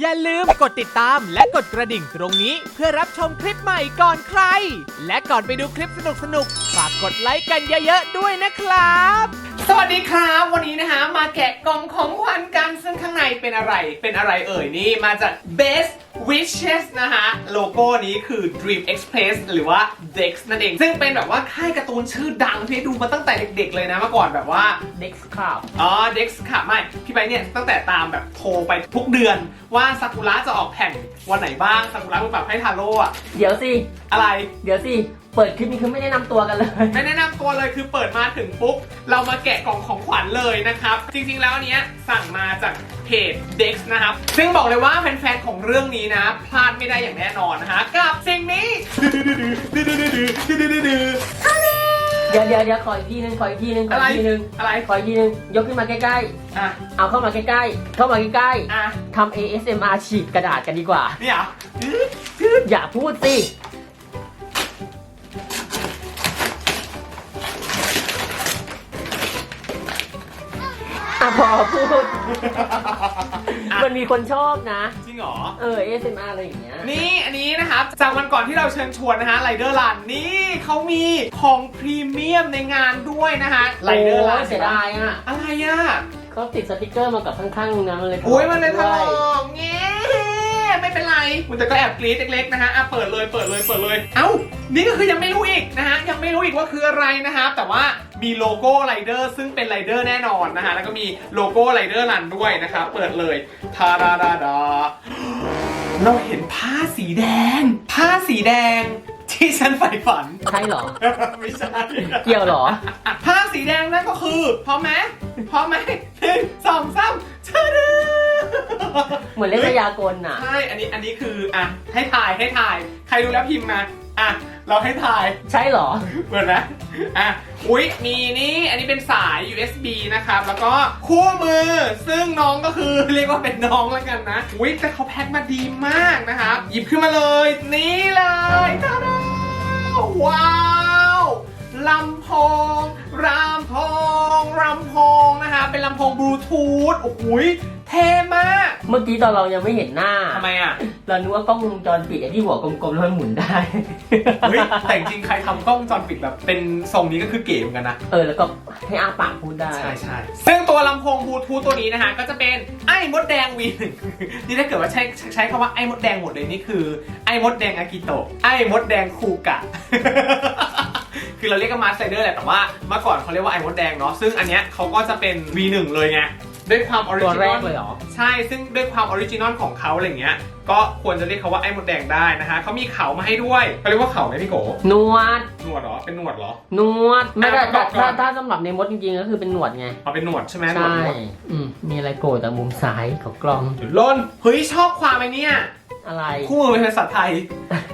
อย่าลืมกดติดตามและกดกระดิ่งตรงนี้เพื่อรับชมคลิปใหม่ก่อนใคร และก่อนไปดูคลิปสนุกๆ ฝากกดไลค์กันเยอะๆ ด้วยนะครับ สวัสดีครับ วันนี้นะฮะมาแกะกล่องของขวัญกันซึ่งข้างในเป็นอะไร เป็นอะไรเอ่ยนี่มาจาก Best Wishes นะฮะโลโก้นี้คือ Dream Express หรือว่า Dex นั่นเอง ซึ่งเป็นแบบว่าค่ายการ์ตูนชื่อดังที่ดูมาตั้งแต่เด็กๆเลยนะเมื่อก่อนแบบว่า Dex Club อ๋อ Dex ค่ะไม่ พี่ไปเนี่ยตั้งแต่ตามแบบโทรไปทุกเดือนว่าซากุระจะออกแผ่นวันไหนบ้างซากุระเป็นแบบให้ทาโร่อะเดี๋ยวสิ อะไร เดี๋ยวสิ เปิดคลิปนี้คือไม่แนะนำตัวกันเลย ไม่แนะนำตัวเลยคือเปิดมาถึงปุ๊บ เรามาแกะกล่องของขวัญเลยนะครับ จริงๆแล้วอันเนี้ยสั่งมาจากเพจ Dex นะครับ ซึ่งบอกเลยว่าแฟนๆของเรื่องนี้นะ พลาดไม่ได้อย่างแน่นอนนะฮะกับสิ่งนี้เดี๋ยวเดี๋ยวเดี๋ยวขออีกทีนึงขออีกทีนึงขออะไรอีกทีนึงอะไรขออีกทีนึงยกขึ้นมาใกล้อะๆ เอาเข้ามาใกล้ๆ เข้ามาใกล้อะๆทำ ASMR ฉีกกระดาษกันดีกว่า เนี่ยเหรออย่าพูดสิ อะพอพูด มันมีคนชอบนะ จริงเหรอ เออ ASMR อะไรอย่างเงี้ย นี่อันนี้นะครับจากวันก่อนที่เราเชิญชวนนะฮะไรเดอร์ลันนี่เขามีของพรีเมียมในงานด้วยนะฮะไรเดอร์ลันโยเสียดายอะอะไรอะเขาติดสติกเกอร์มากับข้างๆนะมันเลยโอ้ยมันเลยทะลด้ว อกเงี้ ไม่เป็นไรมันจะก็แอบกรี๊ดเล็กๆนะฮะอะเปิดเลยเปิดเลยเปิดเลย เอ้า นี่ก็คือยังไม่รู้อีกนะฮะยังไม่รู้อีกว่าคืออะไรนะครับแต่ว่ามีโลโก้ไรเดอร์ซึ่งเป็นไรเดอร์แน่นอนนะฮะแล้วก็มีโลโก้ไรเดอร์รันด้วยนะครับเปิดเลยทาราดาดาเราเห็นผ้าสีแดง ผ้าสีแดงที่ฉันใฝ่ฝัน ใช่เหรอ ไม่ใช่เกี่ยวเหรอ ผ้าสีแดงนั่นก็คือพร้อมไหมพร้อมไหมหนึ่งสองสามชาดา เหมือนเล่นพยากลน่ะ ใช่ อันนี้ อันนี้คือ อะ ให้ถ่าย ให้ถ่าย ใครดูแล้วพิมพ์มา อะ เราให้ถ่าย ใช่เหรอ เปิดนะ อะ อุ๊ย มีนี่ อันนี้เป็นสาย USB นะครับ แล้วก็คู่มือ ซึ่งน้องก็คือเรียกว่าเป็นน้องแล้วกันนะ อุ๊ย แต่เขาแพ็คมาดีมากนะครับ หยิบขึ้นมาเลย นี่เลยตาดาว้าวลำโพงลำโพงลำโพงนะคะ เป็นลำโพงบลูทูธ โอ้โหย เท่มากเมื่อกี้ตอนเรายังไม่เห็นหน้าทำไมอะเรานึกว่ากล้องวงจรปิดไอ้ที่หัวกลมๆแล้วมันหมุนได้ เฮ้ยแต่จริงๆใครทำกล้องวงจรปิดแบบเป็นทรงนี้ก็คือเก๋เหมือนกันนะ เออแล้วก็ให้อาปากพูดได้ ใช่ใช่ซึ่งตัวลำโพงบลูทูธตัวนี้นะฮะก็จะเป็นไอ้มดแดงวีนนี่ถ้าเกิดว่าใช้ใช้คำว่าไอ้มดแดงหมดเลยนี่คือไอ้มดแดงอากิโตะไอ้มดแดงคูกะคือเราเรียกกันมาสไลเดอร์แหละแต่ว่าเมื่อก่อนเขาเรียกว่าไอ้มดแดงเนาะซึ่งอันเนี้ยเขาก็จะเป็น V1 เลยไง ด้วยความออริตัวจิแรนอลกเลยเหรอ ใช่ซึ่งด้วยความออริจินอลของเขาอะไรเงี้ย ก็ควรจะเรียกเขาว่าไอ้มดแดงได้นะฮะเขามีเขามาให้ด้วยเขาเรียกว่าเขาไหมพี่โกหนวด หนวดเหรอเป็นหนวดเหรอ หนวด ไม่ได้อะประกถ้าอบก่อนถ้าสำหรับในมดจริงๆ ก็คือเป็นหนวดไง เอาเป็นหนวดใช่ไหมหนวดใช่หนวดอืมมีอะไรโผล่จากมุมซ้ายของกล้องลนเฮ้ยชอบความไอ้เนี่ย อะไรคู่มือเป็นภาษาไทย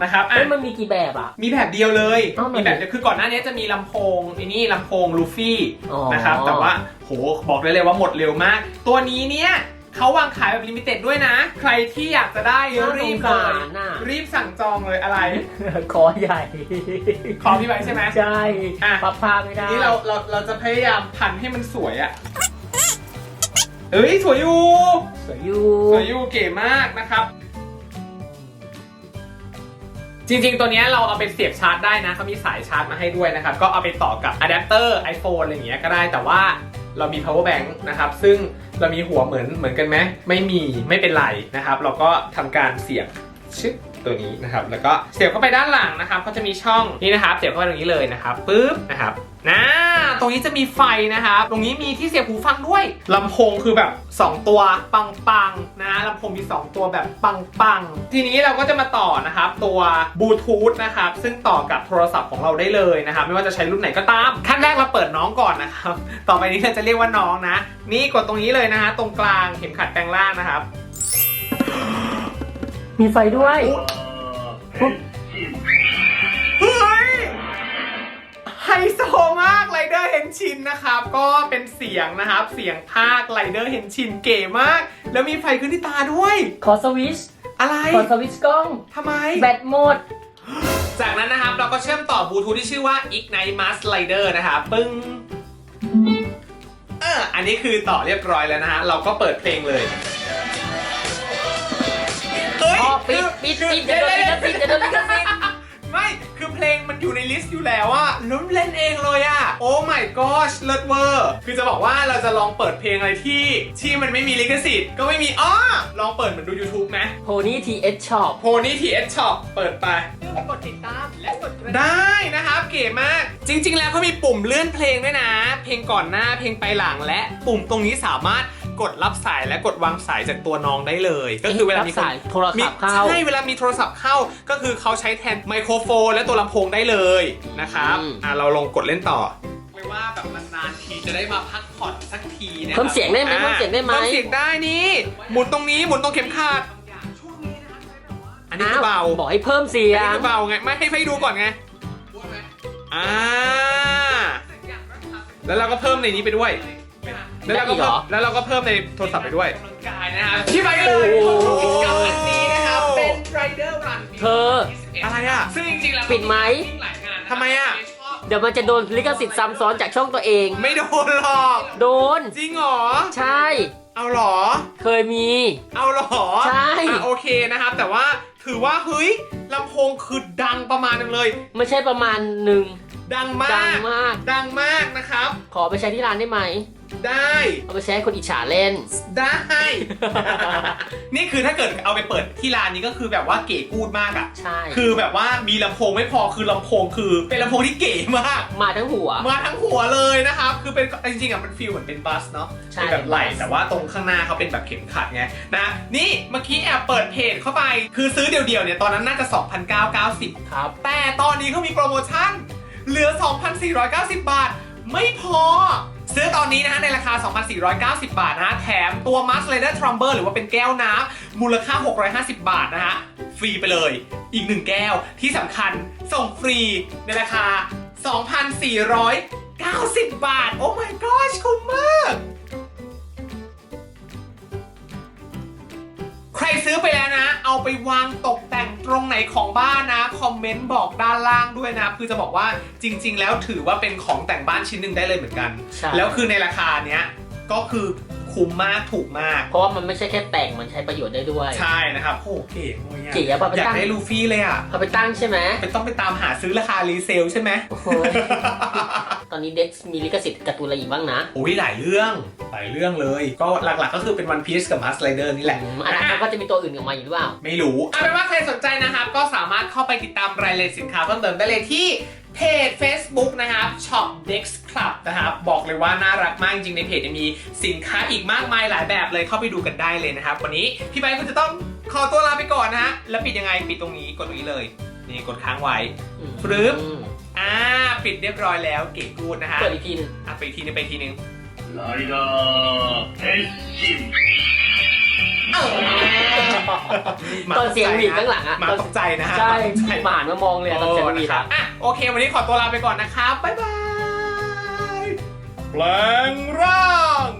นะครับอะเอ้ยมันมีกี่แบบอะ มีแบบเดียวเลย อ้าวมันมีแบบเดียวคือก่อนหน้านี้จะมีลำโพงไอ้นี่ลำโพงลูฟี่อ๋อ นะครับ แต่ว่าโหบอกได้เลยว่าหมดเร็วมาก ตัวนี้เนี่ยเขาวางขายแบบลิมิเต็ดด้วยนะ ใครที่อยากจะได้น่าสรีงบเลสาย รน่ะ รีบสั่งจองเลยอะไร คอใหญ่ขอพี่ไว้ใช่ไหม ใช่อะ พับผ้าไม่ได้นี่เราเราเราจะพยายามพันให้มันสวยอะเอ้ยสวยอยู่ สวยอยู่สวยอยู่เก๋มากนะครับ จริงๆ ตัวนี้เราเอาไปเสียบชาร์จได้นะเขามีสายชาร์จมาให้ด้วยนะครับ ก็เอาไปต่อกับอะแดปเตอร์ iPhone อะไรอย่างเงี้ยก็ได้ แต่ว่าเรามี power bank นะครับ ซึ่งเรามีหัวเหมือนเหมือนกันไหม ไม่มี ไม่เป็นไรนะครับ เราก็ทำการเสียบชึบตัวนี้นะครับ แล้วก็เสียบเข้าไปด้านหลังนะครับเขาจะมีช่องนี่นะครับ เสียบเข้าไปตรงนี้เลยนะครับ ปึ๊บนะครับนะ ตรงนี้จะมีไฟนะครับตรงนี้มีที่เสียบหูฟังด้วยลำโพงคือแบบ 2 ตัวปังๆนะลำโพงมี 2 ตัวแบบปังๆ ทีนี้เราก็จะมาต่อนะครับตัวบลูทูธนะครับซึ่งต่อกับโทรศัพท์ของเราได้เลยนะครับไม่ว่าจะใช้รุ่นไหนก็ตามขั้นแรกเราเปิดน้องก่อนนะครับต่อไปนี้เราจะเรียกว่าน้องนะ นี่กดตรงนี้เลยนะฮะตรงกลางเข็มขัดแปลงล่างนะครับ มีไฟด้วยเฮ้ยไฮโซมากไร เดอร์เฮนชินนะครับ ก็เป็นเสียงนะครับ เสียงภาคไรเดอร์เฮนชินเก๋มาก แล้วมีไฟขึ้นที่ตาด้วย ขอสวิตชอะไรขอสวิตชกล้องทำไม แบตหมด จากนั้นนะครับเราก็เชื่อมต่อบลูทูธที่ชื่อว่า Ignite Mass Slider นะครับปึ้งเอออันนี้คือต่อเรียบร้อยแล้วนะฮะ เราก็เปิดเพลงเลยปิดปิดปิดจะโดนลิขสิทธิ์จะโดนลิขสิทธิ์ไม่คือ เพลงมันอยู่ในลิสต์อยู่แล้วอะแล้วเล่นเองเลยอะโอ้ my gosh เลิศเวอร์คือจะบอกว่าเราจะลองเปิดเพลงอะไรที่ ที่มันไม่มีลิขสิทธิ์ก็ไม่มีอ้อลองเปิดเหมือนดู YouTube ไหมโพนี่ทีเอสช็อปโพนี่ทีเอสช็อปเปิดไป กดติดตามและกดกระดิ่ง ได้นะครับเก๋มาก จริง ๆ แล้วเขามีปุ่มเลื่อนเพลงด้วยนะ เพลงก่อนหน้าเพลงไปหลังและปุ่มตรงนี้สามารถ กดรับสายและกดวางสายจากตัวน้องได้เลย ก็คือเวลามีคนรับสายโทรศัพท์เข้า ใช่เวลามีโทรศัพท์เข้า ก็คือเขาใช้แทนไมโครโฟน และตัวลำโพงได้เลยนะครับอืม อะเราลองกดเล่นต่อไม่ว่าแบบนานๆทีจะได้มาพักผ่อนสักทีนะครัเพิ่มเสียงได้ไหมอะเพิ่มเสียงได้ไหม เพิ่มเสียงได้นี่หมุนตรงนี้หมุนตรงเข็มขัดอันนี้คือเบา บอกให้เพิ่มเสียอันง นี้คือเบาไงไม่ให้ให้ดูก่อนไงอ่าแล้วเราก็เพิ่มในนี้ไปด้วย แล้วเราก็ได้อีกเหรเพิ่มอแล้วเราก็เพิ่มในโทรศัพท์ไปด้วย กำลังกายนะครับที่ไปเลยกิจกรรมอันนี้นะครับเป็น Rider Run เธอ อะไรอะซึ่งจริงๆแล้วปิดไหมทำไมอะเดี๋ยวมันจะโดนลิขสิทธิ์ซ้ำซ้อนจากช่องตัวเอง ไม่โดนหรอก โดน จริงเหรอ ใช่ เอาเหรอ เคยมี เอาเหรอใช่ อะโอเคนะครับ แต่ว่าถือว่าเฮ้ยลำโพงคือดังประมาณนึงเลย ไม่ใช่ประมาณหนึ่ง ดังมากดังมาก ดังมากนะครับ ขอไปใช้ที่ร้านได้ไหม ได้เอาไปใช้ให้คนอิจฉาเล่น ได้ นี่คือถ้าเกิดเอาไปเปิดที่ร้านนี้ก็คือแบบว่าเก๋กูดมากอะใช่ คือแบบว่ามีลำโพงไม่พอคือลำโพงคือ เป็นลำโพงที่เก๋มาก มาทั้งหัว มาทั้งหัวเลยนะครับ คือเป็นจริงๆอะมันฟีลเหมือนเป็นบัสเนาะใช่เป็นแบบไหลแต่ว่าตรงข้างหน้าเขาเป็นแบบเข็มขัดไงนะนี่เมื่อกี้แอบเปิดเพจเข้าไป คือซื้อเดี่ยวๆเนี่ยตอนนั้นน่าจะ 2,990 ครับ แต่ตอนนี้เขามีโปรโมชั่น เหลือ 2,490 บาท ไม่พอ ซื้อตอนนี้นะฮะ ในราคา 2,490 บาทนะฮะ แถมตัวมัสเลเดอร์ทรัมเบอร์หรือว่าเป็นแก้วน้ำมูลค่า 650 บาทนะฮะ ฟรีไปเลย อีกหนึ่งแก้วที่สำคัญส่งฟรีในราคา 2,490 บาท โอ้ my gosh คุ้มมาก รซื้อไปแล้วนะ เอาไปวางตกแต่งตรงไหนของบ้านนะ คอมเมนต์บอกด้านล่างด้วยนะ คือจะบอกว่าจริง ๆ แล้วถือว่าเป็นของแต่งบ้านชิ้นหนึ่งได้เลยเหมือนกัน ใช่ แล้วคือในราคาเนี้ยก็คือ คุ้มมากถูกมาก เพราะว่ามันไม่ใช่แค่แต่งมันใช้ประโยชน์ได้ด้วย ใช่นะครับโอ้เก๋งวยอะเก๋อะปะไปอยากตั้งได้ลูฟี่เลยอะเอาไปตั้งใช่ไหมเป็นต้องไปตามหาซื้อราคารีเซลใช่ไหมโอ้โหตอนนี้เด็กมีลิขสิทธิ์การ์ตูนอะไรอีกบ้างนะโอ้ยหลายเรื่องหลายเรื่องเลย ก็หลักๆก็คือเป็น One Piece กับ Mask Rider นี่แหละอืมอนาคตก็จะมีตัวอื่นออกมาอีกหรือเปล่า ไม่รู้เอาเป็นว่าใครสนใจนะครับ ก็สามารถเข้าไปติดตามรายละเอียดสินค้าเพิ่มเติมได้เลยที่ เพจ Facebook นะครับ Shop Dex Club นะครับ บอกเลยว่าน่ารักมากจริงๆในเพจจะมีสินค้าอีกมากมายหลายแบบเลยเข้าไปดูกันได้เลยนะครับ วันนี้พี่ใบร์ทก็จะต้องขอตัวลาไปก่อนนะฮะ แล้วปิดยังไงปิดตรงนี้กดตรงนี้เลย นี่กดค้างไว้ ปรึ๊บ อืม อ่า ปิดเรียบร้อยแล้วเก๋กูดนะฮะ เปิดอีกทีหนึง อ่ะไปอีกทีนึงไปอีกทีนึง ライダー変身 ตอนเสียงหวีดข้างหลังอะมาตอนตกใจนะฮะใช่มาตกใจหมาหันมามองเลยอะตอนเสียงหวีดครัอะบอะโอเค วันนี้ขอตัวลาไปก่อนนะครับบ๊ายบายแปลงร่าง